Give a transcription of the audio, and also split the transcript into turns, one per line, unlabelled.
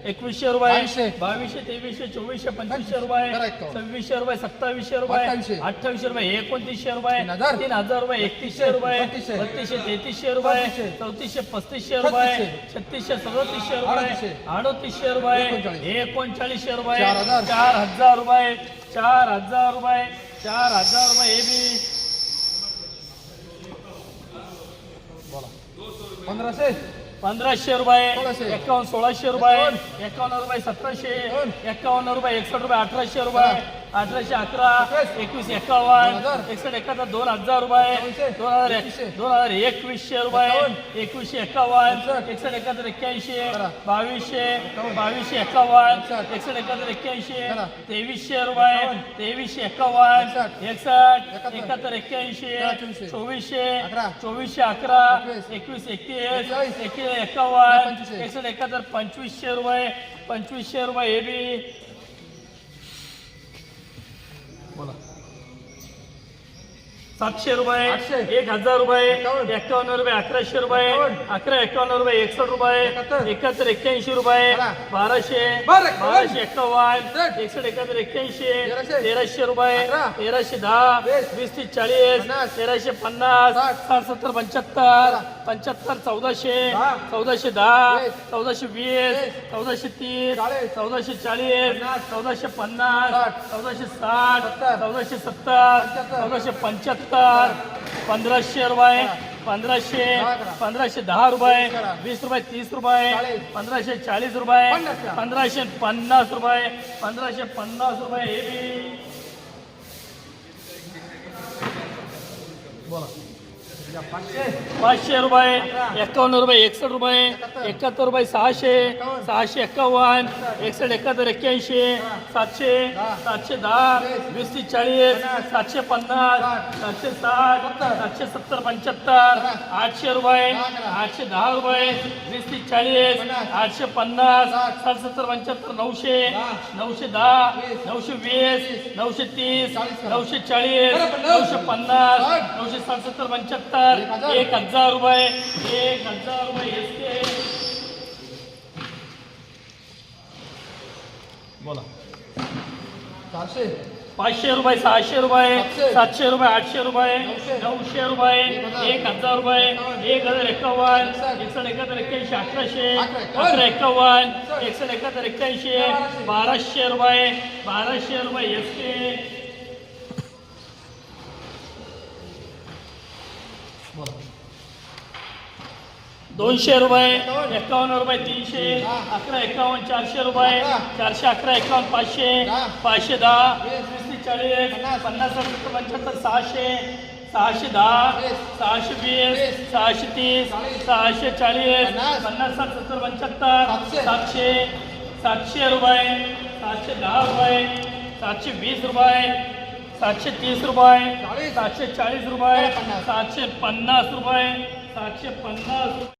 एकवीसशे रुपये
बावीसशे.
तेवीसशे चोवीसशे पंचवीसशे रुपये. सव्वीसशे रुपये सत्तावीसशे रुपये
अठ्ठावीसशे.
रुपये एकोणतीसशे रुपये
तीन हजार.
तीन हजार रुपये एकतीसशे रुपये
बत्तीसशे.
तेहतीसशे रुपये
चौतीसशे.
पस्तीसशे रुपये
छत्तीसशे.
सदोतीसशे रुपये
अडतीसशे.
रुपये
एकोणचाळीस.
एकोणचाळीसशे रुपये
चार हजार.
रुपये चार हजार रुपये चार हजार रुपये हे बी
पंधराशे
पंधराशे रुपये. एकावन्न सोळाशे रुपये एकावन्न. रुपये सतराशे एकावन्न. रुपये एकसष्ट रुपये अठराशे रुपये. अठराशे अकरा
एकवीस.
एकावन्न एकसष्ट एकाहत्तर दोन हजार रुपये दोन हजार दोन हजार एकवीसशे रुपये एकवीसशे एकावन्न
एकसष्ट.
एकसष्ट एकाहत्तर एक्क्याऐंशी बावीसशे बावीसशे एकावन्न
एकसष्ट.
एकसष्ट एकाहत्तर एक्क्याऐंशी तेवीसशे रुपये तेवीसशे एकावन्न
एकसष्ट. एकाहत्तर.
एक्क्याऐंशी
चोवीसशे.
चोवीसशे
अकरा.
चोवीसशे अकरा
एकवीस.
एकतीस
एकेचाळीस.
एकशे एकावन्न एकसष्ट एकाहत्तर पंचवीसशे रुपये पंचवीसशे रुपये एबी बी बोला सातशे रुपये. एक हजार रुपये.
एकावन्न
रुपये अकराशे रुपये. अकरा एकावन्न रुपये एकसष्ट रुपये
एकाहत्तर.
एक्क्याऐंशी रुपये
बारा.
बाराशे. बाराशे एकावन्न
एकसष्ट.
एकसष्ट एकाहत्तर एक्क्याऐंशी
तेराशे.
रुपये. तेराशे दहा
वीस.
वीस ते चाळीस. तेराशे पन्नास
साठ.
सत्तर पंच्याहत्तर पंच्याहत्तर चौदाशे. चौदाशे दहा. चौदाशे वीस. चौदाशे तीस. चौदाशे चाळीस. चौदाशे पन्नास. चौदाशे साठ. चौदाशे सत्तर. चौदाशे पंच्याहत्तर पंधराशे रुपये पंधराशे पंधराशे दहा रुपये
वीस
रुपये तीस रुपये पंधराशे चाळीस रुपये पंधराशे पन्नास रुपये पंधराशे पन्नास रुपये हे बी बोला.
पाचशे.
रुपये एकावन्न रुपये एकसष्ट रुपये एकाहत्तर रुपये सहाशे सहाशे एकावन्न एकसष्ट एकाहत्तर एक्क्याऐंशी सातशे सातशे दहा वीसशे चाळीस सातशे पन्नास सातशे साठ सातशे सत्तर पंच्याहत्तर आठशे रुपये आठशे दहा रुपये वीसशे चाळीस आठशे पन्नास साठ सत्तर पंच्याहत्तर नऊशे नऊशे दहा नऊशे वीस नऊशे तीस नऊशे चाळीस नऊशे पन्नास नऊशे साठ सत्तर पंच्याहत्तर एक हजार रुपये एक हजार रुपये बोला
चारशे
पाचशे रुपये सहाशे रुपये
सातशे.
रुपये आठशे रुपये
नऊशे.
रुपये
एक हजार.
रुपये एक हजार एकावन्न
एकसष्ट.
एकसष्ट एकाहत्तर एक्क्याऐंशी अकराशे
अकरा एकसष्ट.
एकसष्ट एकाहत्तर एक्क्याऐंशी
बाराशे.
रुपये बाराशे रुपये एसके दोनशे रुपये एकावन्न रुपये तीनशे अकरा एकावन्न चारशे रुपये चारशे अकरा एकावन्न पाचशे पाचशे दहा वीस चाळीस पन्नास सत्तर पंच्याहत्तर सहाशे सहाशे दहा सहाशे वीस सहाशे तीस सहाशे चाळीस पन्नास सत्तर पंच्याहत्तर सातशे सातशे रुपये सातशे दहा रुपये सातशे वीस रुपये सातशे तीस रुपये सातशे चाळीस रुपये सातशे पन्नास रुपये सातशे पन्नास रुपये.